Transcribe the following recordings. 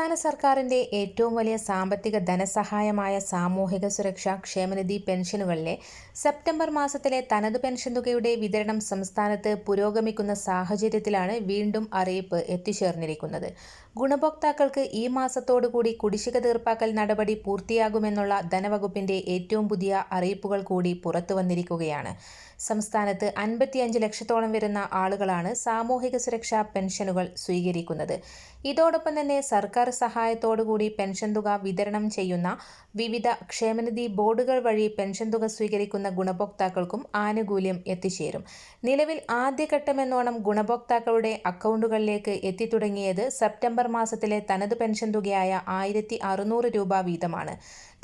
സംസ്ഥാന സർക്കാരിന്റെ ഏറ്റവും വലിയ സാമ്പത്തിക ധനസഹായമായ സാമൂഹിക സുരക്ഷാ ക്ഷേമനിധി പെൻഷനുകളിലെ സെപ്റ്റംബർ മാസത്തിലെ തനത് പെൻഷൻ തുകയുടെ വിതരണം സംസ്ഥാനത്ത് പുരോഗമിക്കുന്ന സാഹചര്യത്തിലാണ് വീണ്ടും അറിയിപ്പ് എത്തിച്ചേർന്നിരിക്കുന്നത്. ഗുണഭോക്താക്കൾക്ക് ഈ മാസത്തോടുകൂടി കുടിശ്ശിക തീർപ്പാക്കൽ നടപടി പൂർത്തിയാകുമെന്നുള്ള ധനവകുപ്പിന്റെ ഏറ്റവും പുതിയ അറിയിപ്പുകൾ കൂടി പുറത്തു പുറത്തുവന്നിരിക്കുകയാണ് സംസ്ഥാനത്ത് അൻപത്തിയഞ്ച് ലക്ഷത്തോളം വരുന്ന ആളുകളാണ് സാമൂഹിക സുരക്ഷാ പെൻഷനുകൾ സ്വീകരിക്കുന്നത്. ഇതോടൊപ്പം തന്നെ സർക്കാർ സഹായത്തോടുകൂടി പെൻഷൻ തുക വിതരണം ചെയ്യുന്ന വിവിധ ക്ഷേമനിധി ബോർഡുകൾ വഴി പെൻഷൻ തുക സ്വീകരിക്കുന്ന ഗുണഭോക്താക്കൾക്കും ആനുകൂല്യം എത്തിച്ചേരും. നിലവിൽ ആദ്യഘട്ടമെന്നോണം ഗുണഭോക്താക്കളുടെ അക്കൗണ്ടുകളിലേക്ക് എത്തിത്തുടങ്ങിയത് സെപ്റ്റംബർ മാസത്തിലെ തനത് പെൻഷൻ തുകയായ ആയിരത്തി അറുന്നൂറ് രൂപ വീതമാണ്.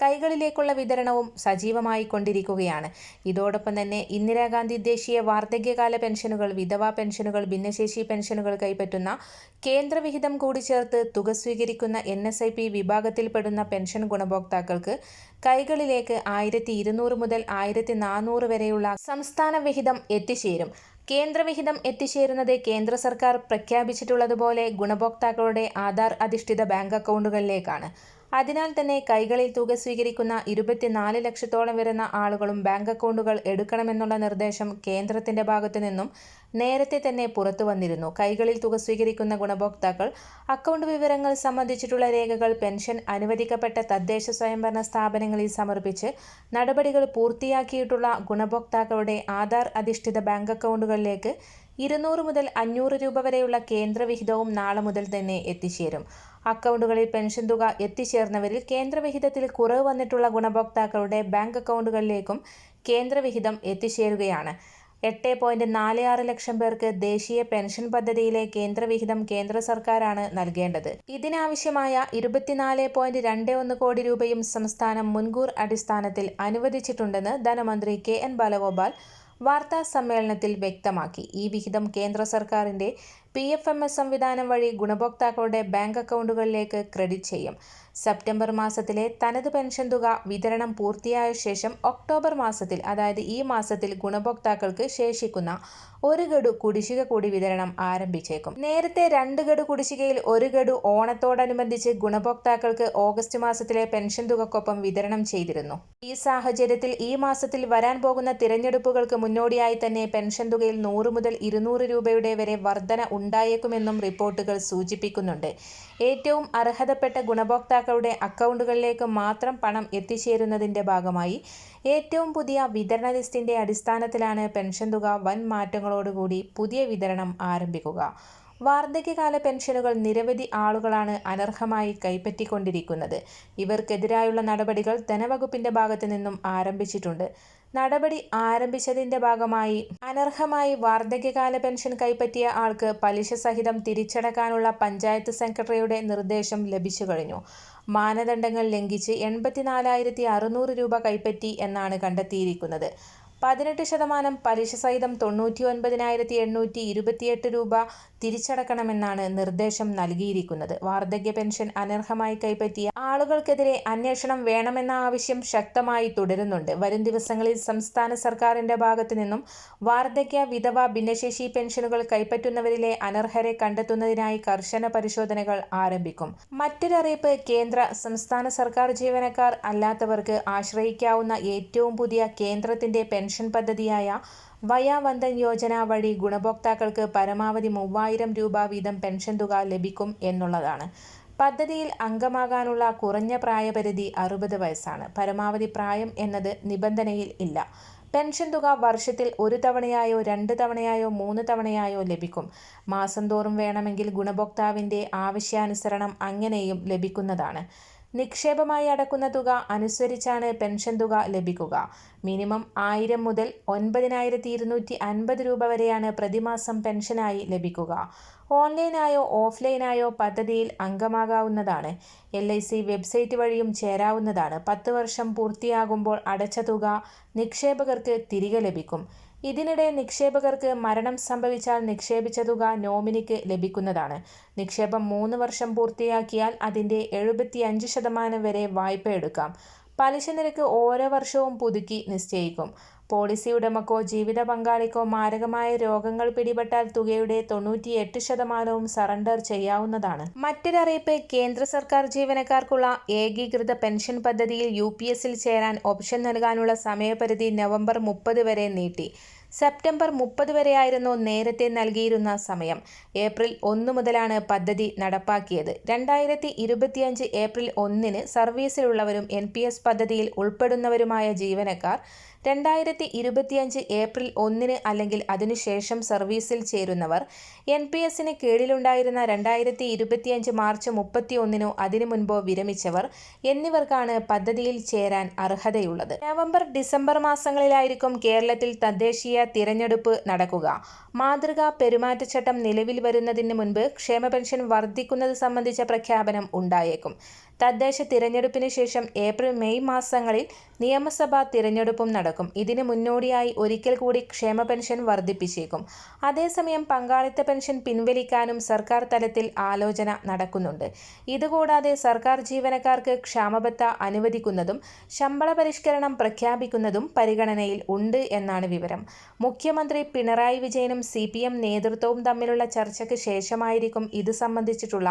കൈകളിലേക്കുള്ള വിതരണവും സജീവമായി കൊണ്ടിരിക്കുകയാണ്. ഇതോടൊപ്പം തന്നെ ഇന്ദിരാഗാന്ധി ദേശീയ വാർദ്ധക്യകാല പെൻഷനുകൾ വിധവാ പെൻഷനുകൾ ഭിന്നശേഷി പെൻഷനുകൾ കൈപ്പറ്റുന്ന കേന്ദ്രവിഹിതം കൂടി ചേർത്ത് തുക സ്വീകരിക്കുന്ന എൻ എസ് ഐ പി വിഭാഗത്തിൽപ്പെടുന്ന പെൻഷൻ ഗുണഭോക്താക്കൾക്ക് കൈകളിലേക്ക് ആയിരത്തി ഇരുന്നൂറ് മുതൽ ആയിരത്തി നാനൂറ് വരെയുള്ള സംസ്ഥാന വിഹിതം എത്തിച്ചേരും. കേന്ദ്രവിഹിതം എത്തിച്ചേരുന്നത് കേന്ദ്ര സർക്കാർ പ്രഖ്യാപിച്ചിട്ടുള്ളതുപോലെ ഗുണഭോക്താക്കളുടെ ആധാർ അധിഷ്ഠിത ബാങ്ക് അക്കൗണ്ടുകളിലേക്കാണ്. അതിനാൽ തന്നെ കൈകളിൽ തുക സ്വീകരിക്കുന്ന ഇരുപത്തിനാല് ലക്ഷത്തോളം വരുന്ന ആളുകളും ബാങ്ക് അക്കൗണ്ടുകൾ എടുക്കണമെന്നുള്ള നിർദ്ദേശം കേന്ദ്രത്തിന്റെ ഭാഗത്തു നിന്നും നേരത്തെ തന്നെ പുറത്തു വന്നിരുന്നു. കൈകളിൽ തുക സ്വീകരിക്കുന്ന ഗുണഭോക്താക്കൾ അക്കൗണ്ട് വിവരങ്ങൾ സംബന്ധിച്ചിട്ടുള്ള രേഖകൾ പെൻഷൻ അനുവദിക്കപ്പെട്ട തദ്ദേശ സ്വയംഭരണ സ്ഥാപനങ്ങളിൽ സമർപ്പിച്ച് നടപടികൾ പൂർത്തിയാക്കിയിട്ടുള്ള ഗുണഭോക്താക്കളുടെ ആധാർ അധിഷ്ഠിത ബാങ്ക് അക്കൗണ്ടുകളിലേക്ക് ഇരുന്നൂറ് മുതൽ അഞ്ഞൂറ് രൂപ വരെയുള്ള കേന്ദ്രവിഹിതവും നാളെ മുതൽ തന്നെ എത്തിച്ചേരും. അക്കൗണ്ടുകളിൽ പെൻഷൻ തുക എത്തിച്ചേർന്നവരിൽ കേന്ദ്രവിഹിതത്തിൽ കുറവ് വന്നിട്ടുള്ള ഗുണഭോക്താക്കളുടെ ബാങ്ക് അക്കൗണ്ടുകളിലേക്കും കേന്ദ്രവിഹിതം എത്തിച്ചേരുകയാണ്. എട്ട് പോയിന്റ് നാല് ആറ് ലക്ഷം പേർക്ക് ദേശീയ പെൻഷൻ പദ്ധതിയിലെ കേന്ദ്രവിഹിതം കേന്ദ്ര സർക്കാരാണ് നൽകേണ്ടത്. ഇതിനാവശ്യമായ ഇരുപത്തിനാല് പോയിന്റ് രണ്ട് ഒന്ന് കോടി രൂപയും സംസ്ഥാനം മുൻകൂർ അടിസ്ഥാനത്തിൽ അനുവദിച്ചിട്ടുണ്ടെന്ന് ധനമന്ത്രി കെ എൻ ബാലഗോപാൽ വാർത്താ സമ്മേളനത്തിൽ വ്യക്തമാക്കി. ഈ വിഹിതം കേന്ദ്ര സർക്കാരിന്റെ പി എഫ് എം എസ് സംവിധാനം വഴി ഗുണഭോക്താക്കളുടെ ബാങ്ക് അക്കൗണ്ടുകളിലേക്ക് ക്രെഡിറ്റ് ചെയ്യും. സെപ്റ്റംബർ മാസത്തിലെ തനത് പെൻഷൻ തുക വിതരണം പൂർത്തിയായ ശേഷം ഒക്ടോബർ മാസത്തിൽ അതായത് ഈ മാസത്തിൽ ഗുണഭോക്താക്കൾക്ക് ശേഷിക്കുന്ന ഒരു ഗഡു കുടിശ്ശിക കൂടി വിതരണം ആരംഭിച്ചേക്കും. നേരത്തെ രണ്ട് ഗഡു കുടിശ്ശികയിൽ ഒരു ഗഡു ഓണത്തോടനുബന്ധിച്ച് ഗുണഭോക്താക്കൾക്ക് ഓഗസ്റ്റ് മാസത്തിലെ പെൻഷൻ തുകക്കൊപ്പം വിതരണം ചെയ്തിരുന്നു. ഈ സാഹചര്യത്തിൽ ഈ മാസത്തിൽ വരാൻ പോകുന്ന തിരഞ്ഞെടുപ്പുകൾക്ക് മുന്നോടിയായി തന്നെ പെൻഷൻ തുകയിൽ നൂറ് മുതൽ ഇരുന്നൂറ് രൂപയുടെ വരെ വർധന ഉണ്ടായേക്കുമെന്നും റിപ്പോർട്ടുകൾ സൂചിപ്പിക്കുന്നുണ്ട്. ഏറ്റവും അർഹതപ്പെട്ട ഗുണഭോക്താക്കളുടെ അക്കൗണ്ടുകളിലേക്ക് മാത്രം പണം എത്തിച്ചേരുന്നതിന്റെ ഭാഗമായി ഏറ്റവും പുതിയ വിതരണ ലിസ്റ്റിന്റെ അടിസ്ഥാനത്തിലാണ് പെൻഷൻ തുക വൻ മാറ്റങ്ങളോടുകൂടി പുതിയ വിതരണം ആരംഭിക്കുക. വാർദ്ധക്യകാല പെൻഷനുകൾ നിരവധി ആളുകളാണ് അനർഹമായി കൈപ്പറ്റിക്കൊണ്ടിരിക്കുന്നത്. ഇവർക്കെതിരായുള്ള നടപടികൾ ധനവകുപ്പിന്റെ ഭാഗത്തു നിന്നും ആരംഭിച്ചിട്ടുണ്ട്. നടപടി ആരംഭിച്ചതിന്റെ ഭാഗമായി അനർഹമായി വാർദ്ധക്യകാല പെൻഷൻ കൈപ്പറ്റിയ ആൾക്ക് പലിശ സഹിതം തിരിച്ചടക്കാനുള്ള പഞ്ചായത്ത് സെക്രട്ടറിയുടെ നിർദ്ദേശം ലഭിച്ചു കഴിഞ്ഞു. മാനദണ്ഡങ്ങൾ ലംഘിച്ച് എൺപത്തിനാലായിരത്തി അറുന്നൂറ് രൂപ കൈപ്പറ്റി എന്നാണ് കണ്ടെത്തിയിരിക്കുന്നത്. പതിനെട്ട് ശതമാനം പലിശ സഹിതം തൊണ്ണൂറ്റി ഒൻപതിനായിരത്തി എണ്ണൂറ്റി ഇരുപത്തിയെട്ട് രൂപ തിരിച്ചടക്കണമെന്നാണ് നിർദ്ദേശം നൽകിയിരിക്കുന്നത്. വാർദ്ധക്യ പെൻഷൻ അനർഹമായി കൈപ്പറ്റിയ ആളുകൾക്കെതിരെ അന്വേഷണം വേണമെന്ന ആവശ്യം ശക്തമായി തുടരുന്നുണ്ട്. വരും ദിവസങ്ങളിൽ സംസ്ഥാന സർക്കാരിന്റെ ഭാഗത്തു നിന്നും വാർദ്ധക്യ വിധവ ഭിന്നശേഷി പെൻഷനുകൾ കൈപ്പറ്റുന്നവരിലെ അനർഹരെ കണ്ടെത്തുന്നതിനായി കർശന പരിശോധനകൾ ആരംഭിക്കും. മറ്റൊരറിയിപ്പ് കേന്ദ്ര സംസ്ഥാന സർക്കാർ ജീവനക്കാർ അല്ലാത്തവർക്ക് ആശ്രയിക്കാവുന്ന ഏറ്റവും പുതിയ കേന്ദ്രത്തിന്റെ പെൻഷൻ പദ്ധതിയായ വയാവന്തൻ യോജന വഴി ഗുണഭോക്താക്കൾക്ക് പരമാവധി മൂവായിരം രൂപ വീതം പെൻഷൻ തുക ലഭിക്കും എന്നുള്ളതാണ്. പദ്ധതിയിൽ അംഗമാകാനുള്ള കുറഞ്ഞ പ്രായപരിധി അറുപത് വയസ്സാണ്. പരമാവധി പ്രായം എന്നത് നിബന്ധനയിൽ ഇല്ല. പെൻഷൻ തുക വർഷത്തിൽ ഒരു തവണയായോ രണ്ട് തവണയായോ മൂന്ന് തവണയായോ ലഭിക്കും. മാസം തോറും വേണമെങ്കിൽ ഗുണഭോക്താവിന്റെ ആവശ്യാനുസരണം അങ്ങനെയും ലഭിക്കുന്നതാണ്. നിക്ഷേപമായി അടക്കുന്ന തുക അനുസരിച്ചാണ് പെൻഷൻ തുക ലഭിക്കുക. മിനിമം ആയിരം മുതൽ ഒൻപതിനായിരത്തി ഇരുന്നൂറ്റി അൻപത് രൂപ വരെയാണ് പ്രതിമാസം പെൻഷനായി ലഭിക്കുക. ഓൺലൈനായോ ഓഫ്ലൈനായോ പദ്ധതിയിൽ അംഗമാകാവുന്നതാണ്. എൽ ഐ സി വെബ്സൈറ്റ് വഴിയും ചേരാവുന്നതാണ്. പത്ത് വർഷം പൂർത്തിയാകുമ്പോൾ അടച്ച തുക നിക്ഷേപകർക്ക് തിരികെ ലഭിക്കും. ഇതിനിടെ നിക്ഷേപകർക്ക് മരണം സംഭവിച്ചാൽ നിക്ഷേപിച്ച തുക നോമിനിക്ക് ലഭിക്കുന്നതാണ്. നിക്ഷേപം മൂന്ന് വർഷം പൂർത്തിയാക്കിയാൽ അതിന്റെ എഴുപത്തിയഞ്ച് ശതമാനം വരെ വായ്പ എടുക്കാം. പലിശ നിരക്ക് ഓരോ വർഷവും പുതുക്കി നിശ്ചയിക്കും. പോളിസി ഉടമക്കോ ജീവിത പങ്കാളിക്കോ മാരകമായ രോഗങ്ങൾ പിടിപെട്ടാൽ തുകയുടെ തൊണ്ണൂറ്റി എട്ട് ശതമാനവും സറണ്ടർ ചെയ്യാവുന്നതാണ്. മറ്റൊരറിയിപ്പ് കേന്ദ്ര സർക്കാർ ജീവനക്കാർക്കുള്ള ഏകീകൃത പെൻഷൻ പദ്ധതിയിൽ യു ചേരാൻ ഓപ്ഷൻ നൽകാനുള്ള സമയപരിധി നവംബർ മുപ്പത് വരെ നീട്ടി. സെപ്റ്റംബർ മുപ്പത് വരെയായിരുന്നു നേരത്തെ നൽകിയിരുന്ന സമയം. ഏപ്രിൽ ഒന്ന് മുതലാണ് പദ്ധതി നടപ്പാക്കിയത്. രണ്ടായിരത്തി ഇരുപത്തിയഞ്ച് ഏപ്രിൽ ഒന്നിന് സർവീസിലുള്ളവരും എൻ പദ്ധതിയിൽ ഉൾപ്പെടുന്നവരുമായ ജീവനക്കാർ രണ്ടായിരത്തി ഇരുപത്തിയഞ്ച് ഏപ്രിൽ ഒന്നിന് അല്ലെങ്കിൽ അതിനുശേഷം സർവീസിൽ ചേരുന്നവർ എൻ പി എസിന് കീഴിലുണ്ടായിരുന്ന രണ്ടായിരത്തി ഇരുപത്തിയഞ്ച് മാർച്ച് മുപ്പത്തി ഒന്നിനോ അതിനു മുൻപോ വിരമിച്ചവർ എന്നിവർക്കാണ് പദ്ധതിയിൽ ചേരാൻ അർഹതയുള്ളത്. നവംബർ ഡിസംബർ മാസങ്ങളിലായിരിക്കും കേരളത്തിൽ തദ്ദേശീയ തിരഞ്ഞെടുപ്പ് നടക്കുക. മാതൃകാ പെരുമാറ്റച്ചട്ടം നിലവിൽ വരുന്നതിന് മുൻപ് ക്ഷേമ പെൻഷൻ വർദ്ധിക്കുന്നത് സംബന്ധിച്ച പ്രഖ്യാപനം ഉണ്ടായേക്കും. തദ്ദേശ തിരഞ്ഞെടുപ്പിന് ശേഷം ഏപ്രിൽ മെയ് മാസങ്ങളിൽ നിയമസഭാ തിരഞ്ഞെടുപ്പും നടക്കും. ഇതിന് മുന്നോടിയായി ഒരിക്കൽ കൂടി ക്ഷേമ പെൻഷൻ വർദ്ധിപ്പിച്ചേക്കും. അതേസമയം പങ്കാളിത്ത പെൻഷൻ പിൻവലിക്കാനും സർക്കാർ തലത്തിൽ ആലോചന നടക്കുന്നുണ്ട്. ഇതുകൂടാതെ സർക്കാർ ജീവനക്കാർക്ക് ക്ഷാമബത്ത അനുവദിക്കുന്നതും ശമ്പള പരിഷ്കരണം പ്രഖ്യാപിക്കുന്നതും പരിഗണനയിൽ ഉണ്ട് എന്നാണ് വിവരം. മുഖ്യമന്ത്രി പിണറായി വിജയനും സി നേതൃത്വവും തമ്മിലുള്ള ചർച്ചയ്ക്ക് ശേഷമായിരിക്കും ഇത് സംബന്ധിച്ചിട്ടുള്ള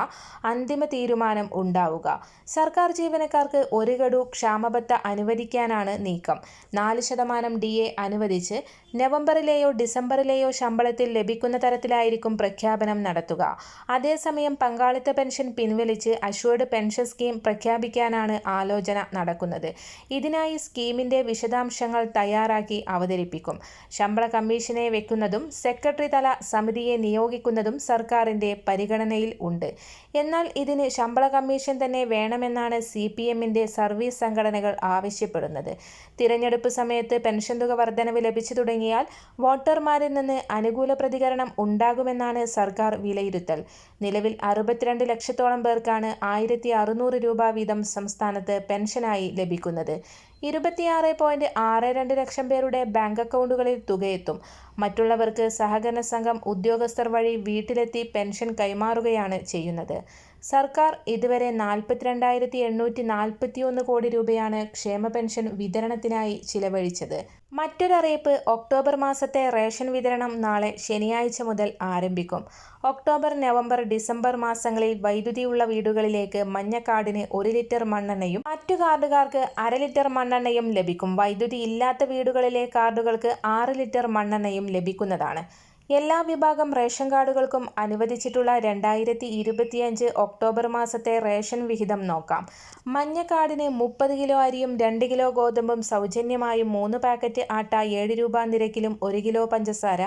അന്തിമ തീരുമാനം ഉണ്ടാവുക. സർക്കാർ ജീവനക്കാർക്ക് ഒരു ഗഡു ക്ഷാമബത്ത അനുവദിക്കാനാണ് നീക്കം. നാല് ശതമാനം ഡി എ അനുവദിച്ച് നവംബറിലെയോ ഡിസംബറിലെയോ ശമ്പളത്തിൽ ലഭിക്കുന്ന തരത്തിലായിരിക്കും പ്രഖ്യാപനം നടത്തുക. അതേസമയം പങ്കാളിത്ത പെൻഷൻ പിൻവലിച്ച് അഷ്വേർഡ് പെൻഷൻ സ്കീം പ്രഖ്യാപിക്കാനാണ് ആലോചന നടക്കുന്നത്. ഇതിനായി സ്കീമിന്റെ വിശദാംശങ്ങൾ തയ്യാറാക്കി അവതരിപ്പിക്കും. ശമ്പള കമ്മീഷനെ വെക്കുന്നതും സെക്രട്ടറി തല സമിതിയെ നിയോഗിക്കുന്നതും സർക്കാരിന്റെ പരിഗണനയിൽ ഉണ്ട്. എന്നാൽ ഇതിന് ശമ്പള കമ്മീഷൻ തന്നെ വേണമെന്നാണ് സി പി എമ്മിന്റെ സർവീസ് സംഘടനകൾ ആവശ്യപ്പെടുന്നത്. തിരഞ്ഞെടുപ്പ് സമയത്ത് പെൻഷൻ തുക വർധനവ് ലഭിച്ചു തുടങ്ങിയാൽ വോട്ടർമാരിൽ നിന്ന് അനുകൂല പ്രതികരണം ഉണ്ടാകുമെന്നാണ് സർക്കാർ വിലയിരുത്തൽ. നിലവിൽ അറുപത്തിരണ്ട് ലക്ഷത്തോളം പേർക്കാണ് ആയിരത്തി അറുന്നൂറ് രൂപ വീതം സംസ്ഥാനത്ത് പെൻഷനായി ലഭിക്കുന്നത്. ഇരുപത്തിയാറ് പോയിന്റ് ആറ് രണ്ട് ലക്ഷം പേരുടെ ബാങ്ക് അക്കൗണ്ടുകളിൽ തുകയെത്തും. മറ്റുള്ളവർക്ക് സഹകരണ സംഘം ഉദ്യോഗസ്ഥർ വഴി വീട്ടിലെത്തി പെൻഷൻ കൈമാറുകയാണ് ചെയ്യുന്നത്. സർക്കാർ ഇതുവരെ നാൽപ്പത്തിരണ്ടായിരത്തി എണ്ണൂറ്റി നാൽപ്പത്തിയൊന്ന് കോടി രൂപയാണ് ക്ഷേമ പെൻഷൻ വിതരണത്തിനായി ചിലവഴിച്ചത്. മറ്റൊരറിയിപ്പ് ഒക്ടോബർ മാസത്തെ റേഷൻ വിതരണം നാളെ ശനിയാഴ്ച മുതൽ ആരംഭിക്കും. ഒക്ടോബർ നവംബർ ഡിസംബർ മാസങ്ങളിൽ വൈദ്യുതിയുള്ള വീടുകളിലേക്ക് മഞ്ഞ കാർഡിന് ഒരു ലിറ്റർ മണ്ണെണ്ണയും മറ്റു കാർഡുകാർക്ക് അര ലിറ്റർ മണ്ണെണ്ണയും ലഭിക്കും. വൈദ്യുതി ഇല്ലാത്ത വീടുകളിലെ കാർഡുകൾക്ക് ആറ് ലിറ്റർ മണ്ണെണ്ണയും ലഭിക്കുന്നതാണ്. എല്ലാ വിഭാഗം റേഷൻ കാർഡുകൾക്കും അനുവദിച്ചിട്ടുള്ള രണ്ടായിരത്തി ഇരുപത്തിയഞ്ച് ഒക്ടോബർ മാസത്തെ റേഷൻ വിഹിതം നോക്കാം. മഞ്ഞ കാർഡിന് മുപ്പത് കിലോ അരിയും രണ്ട് കിലോ ഗോതമ്പും സൗജന്യമായും മൂന്ന് പാക്കറ്റ് ആട്ട ഏഴ് രൂപ നിരക്കിലും ഒരു കിലോ പഞ്ചസാര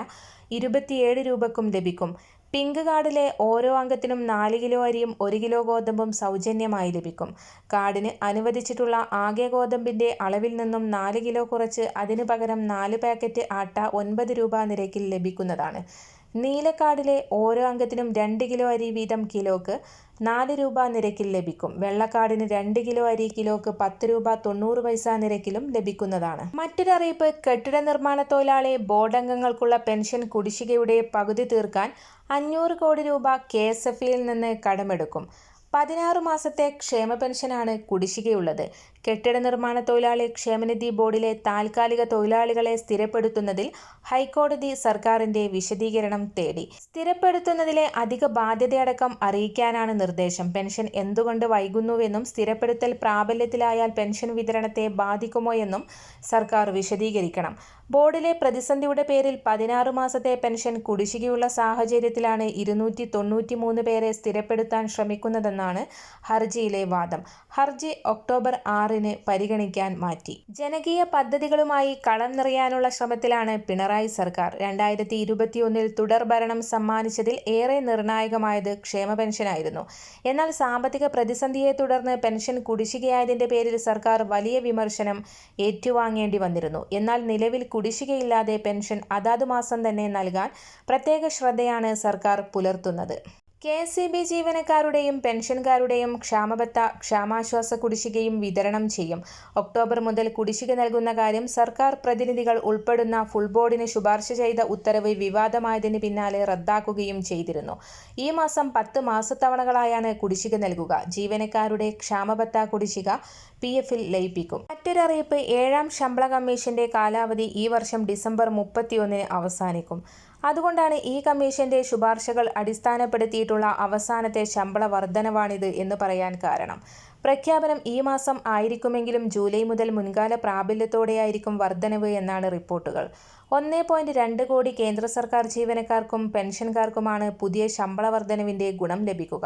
ഇരുപത്തിയേഴ് രൂപക്കും ലഭിക്കും. പിങ്ക് കാർഡിലെ ഓരോ അംഗത്തിനും നാല് കിലോ അരിയും ഒരു കിലോ ഗോതമ്പും സൗജന്യമായി ലഭിക്കും. കാർഡിന് അനുവദിച്ചിട്ടുള്ള ആകെ ഗോതമ്പിന്റെ അളവിൽ നിന്നും നാല് കിലോ കുറച്ച് അതിനു പകരം നാല് പാക്കറ്റ് ആട്ട ഒൻപത് രൂപ നിരക്കിൽ ലഭിക്കുന്നതാണ്. നീലക്കാർഡിലെ ഓരോ അംഗത്തിനും രണ്ട് കിലോ അരി വീതം കിലോക്ക് നാല് രൂപ നിരക്കിൽ ലഭിക്കും. വെള്ളക്കാടിന് രണ്ട് കിലോ അരി കിലോക്ക് പത്ത് രൂപ തൊണ്ണൂറ് പൈസ നിരക്കിലും ലഭിക്കുന്നതാണ്. മറ്റൊരറിയിപ്പ് കെട്ടിട നിർമ്മാണ തൊഴിലാളി ബോർഡ് അംഗങ്ങൾക്കുള്ള പെൻഷൻ കുടിശ്ശികയുടെ പകുതി തീർക്കാൻ അഞ്ഞൂറ് കോടി രൂപ കെ എസ് നിന്ന് കടമെടുക്കും. പതിനാറ് മാസത്തെ ക്ഷേമ പെൻഷനാണ് കുടിശ്ശികയുള്ളത്. കെട്ടിട നിർമ്മാണ തൊഴിലാളി ക്ഷേമനിധി ബോർഡിലെ താൽക്കാലിക തൊഴിലാളികളെ സ്ഥിരപ്പെടുത്തുന്നതിൽ ഹൈക്കോടതി സർക്കാരിന്റെ വിശദീകരണം തേടി. സ്ഥിരപ്പെടുത്തുന്നതിലെ അധിക ബാധ്യതയടക്കം അറിയിക്കാനാണ് നിർദ്ദേശം. പെൻഷൻ എന്തുകൊണ്ട് വൈകുന്നുവെന്നും സ്ഥിരപ്പെടുത്തൽ പ്രാബല്യത്തിലായാൽ പെൻഷൻ വിതരണത്തെ ബാധിക്കുമോ എന്നും സർക്കാർ വിശദീകരിക്കണം. ബോർഡിലെ പ്രതിസന്ധിയുടെ പേരിൽ പതിനാറ് മാസത്തെ പെൻഷൻ കുടിശ്ശികയുള്ള സാഹചര്യത്തിലാണ് ഇരുന്നൂറ്റി തൊണ്ണൂറ്റി മൂന്ന് പേരെ സ്ഥിരപ്പെടുത്താൻ ശ്രമിക്കുന്നതെന്നാണ് ഹർജിയിലെ വാദം. ഹർജി ഒക്ടോബർ ആറിന് പരിഗണിക്കാൻ മാറ്റി. ജനകീയ പദ്ധതികളുമായി കളം നിറയാനുള്ള ശ്രമത്തിലാണ് പിണറായി സർക്കാർ. രണ്ടായിരത്തി ഇരുപത്തിയൊന്നിൽ തുടർ ഭരണം സമ്മാനിച്ചതിൽ ഏറെ നിർണായകമായത് ക്ഷേമ പെൻഷനായിരുന്നു. എന്നാൽ സാമ്പത്തിക പ്രതിസന്ധിയെ തുടർന്ന് പെൻഷൻ കുടിശ്ശികയായതിന്റെ പേരിൽ സർക്കാർ വലിയ വിമർശനം ഏറ്റുവാങ്ങേണ്ടി വന്നിരുന്നു. എന്നാൽ നിലവിൽ കുടിശ്ശികയില്ലാതെ പെൻഷൻ അതാതു മാസം തന്നെ നൽകാൻ പ്രത്യേക ശ്രദ്ധയാണ് സർക്കാർ പുലർത്തുന്നത്. കെ എസ് ഇ ബി ജീവനക്കാരുടെയും പെൻഷൻകാരുടെയും ക്ഷാമബത്ത ക്ഷാമാശ്വാസ കുടിശ്ശികയും വിതരണം ചെയ്യും. ഒക്ടോബർ മുതൽ കുടിശ്ശിക നൽകുന്ന കാര്യം സർക്കാർ പ്രതിനിധികൾ ഉൾപ്പെടുന്ന ഫുൾ ബോർഡിന് ശുപാർശ ചെയ്ത ഉത്തരവ് വിവാദമായതിന് പിന്നാലെ റദ്ദാക്കുകയും ചെയ്തിരുന്നു. ഈ മാസം പത്ത് മാസത്തവണകളായാണ് കുടിശ്ശിക നൽകുക. ജീവനക്കാരുടെ ക്ഷാമബത്ത കുടിശ്ശിക പി എഫിൽ ലയിപ്പിക്കും. മറ്റൊരറിയിപ്പ് ഏഴാം ശമ്പള കമ്മീഷന്റെ കാലാവധി ഈ വർഷം ഡിസംബർ മുപ്പത്തിയൊന്നിന് അവസാനിക്കും. അതുകൊണ്ടാണ് ഈ കമ്മീഷന്റെ ശുപാർശകൾ അടിസ്ഥാനപ്പെടുത്തിയിട്ടുള്ള അവസാനത്തെ ശമ്പള വർധനവാണിത് എന്ന് പറയാൻ കാരണം. പ്രഖ്യാപനം ഈ മാസം ആയിരിക്കുമെങ്കിലും ജൂലൈ മുതൽ മുൻകാല പ്രാബല്യത്തോടെയായിരിക്കും വർധനവ് എന്നാണ് റിപ്പോർട്ടുകൾ. ഒന്നേ പോയിന്റ് രണ്ട് കോടി കേന്ദ്ര സർക്കാർ ജീവനക്കാർക്കും പെൻഷൻകാർക്കുമാണ് പുതിയ ശമ്പള വർധനവിന്റെ ഗുണം ലഭിക്കുക.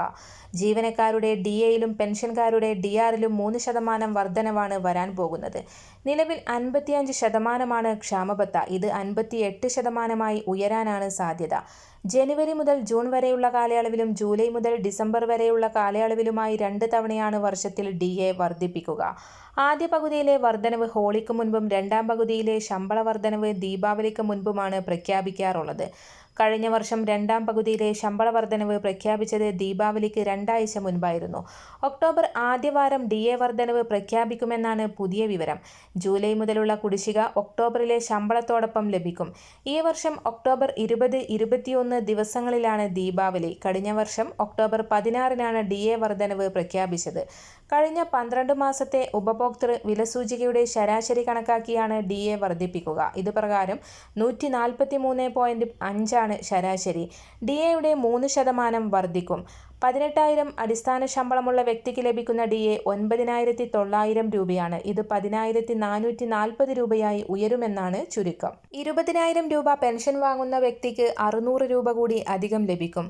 ജീവനക്കാരുടെ ഡി എയിലും പെൻഷൻകാരുടെ ഡി ആറിലും മൂന്ന് ശതമാനം വർധനവാണ് വരാൻ പോകുന്നത്. നിലവിൽ അൻപത്തിയഞ്ച് ശതമാനമാണ് ക്ഷാമബത്ത. ഇത് അൻപത്തിയെട്ട് ശതമാനമായി ഉയരാനാണ് സാധ്യത. ജനുവരി മുതൽ ജൂൺ വരെയുള്ള കാലയളവിലും ജൂലൈ മുതൽ ഡിസംബർ വരെയുള്ള കാലയളവിലുമായി രണ്ട് തവണയാണ് വർഷത്തിൽ ഡി എ വർദ്ധിപ്പിക്കുക. ആദ്യ പകുതിയിലെ വർധനവ് ഹോളിക്ക് മുൻപും രണ്ടാം പകുതിയിലെ ശമ്പള വർധനവ് ദീപാവലിക്ക് മുൻപുമാണ് പ്രഖ്യാപിക്കാറുള്ളത്. കഴിഞ്ഞ വർഷം രണ്ടാം പകുതിയിലെ ശമ്പള വർധനവ് പ്രഖ്യാപിച്ചത് ദീപാവലിക്ക് രണ്ടാഴ്ച മുൻപായിരുന്നു. ഒക്ടോബർ ആദ്യവാരം ഡി എ വർധനവ് പ്രഖ്യാപിക്കുമെന്നാണ് പുതിയ വിവരം. ജൂലൈ മുതലുള്ള കുടിശ്ശിക ഒക്ടോബറിലെ ശമ്പളത്തോടൊപ്പം ലഭിക്കും. ഈ വർഷം ഒക്ടോബർ ഇരുപത് ഇരുപത്തിയൊന്ന് ദിവസങ്ങളിലാണ് ദീപാവലി. കഴിഞ്ഞ വർഷം ഒക്ടോബർ പതിനാറിനാണ് ഡി എ വർധനവ് പ്രഖ്യാപിച്ചത്. കഴിഞ്ഞ പന്ത്രണ്ട് മാസത്തെ ഉപഭോക്തൃ വിലസൂചികയുടെ ശരാശരി കണക്കാക്കിയാണ് ഡി എ വർദ്ധിപ്പിക്കുക. ഇത് പ്രകാരം നൂറ്റി നാൽപ്പത്തി മൂന്ന് പോയിന്റ് അഞ്ചാണ് ശരാശരി. ഡി എയുടെ മൂന്ന് ശതമാനം വർദ്ധിക്കും. പതിനെട്ടായിരം അടിസ്ഥാന ശമ്പളമുള്ള വ്യക്തിക്ക് ലഭിക്കുന്ന ഡി എ ഒൻപതിനായിരത്തി തൊള്ളായിരം രൂപയാണ്. ഇത് പതിനായിരത്തി നാനൂറ്റി നാൽപ്പത് രൂപയായി ഉയരുമെന്നാണ് ചുരുക്കം. ഇരുപതിനായിരം രൂപ പെൻഷൻ വാങ്ങുന്ന വ്യക്തിക്ക് അറുന്നൂറ് രൂപ കൂടി അധികം ലഭിക്കും.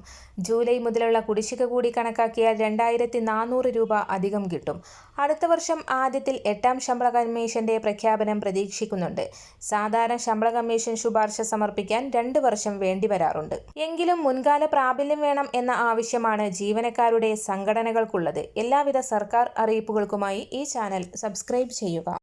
ജൂലൈ മുതലുള്ള കുടിശ്ശിക കൂടി കണക്കാക്കിയാൽ രണ്ടായിരത്തി നാനൂറ് രൂപ അധികം കിട്ടും. അടുത്ത വർഷം ആദ്യത്തിൽ എട്ടാം ശമ്പള കമ്മീഷന്റെ പ്രഖ്യാപനം പ്രതീക്ഷിക്കുന്നുണ്ട്. സാധാരണ ശമ്പള കമ്മീഷൻ ശുപാർശ സമർപ്പിക്കാൻ രണ്ട് വർഷം വേണ്ടി വരാറുണ്ട്. എങ്കിലും മുൻകാല പ്രാബല്യം വേണം എന്ന ആവശ്യമാണ് ജീവനക്കാരുടെ സംഘടനകൾക്കുള്ളത്. എല്ലാവിധ സർക്കാർ അറിയിപ്പുകൾക്കുമായി ഈ ചാനൽ സബ്സ്ക്രൈബ് ചെയ്യുക.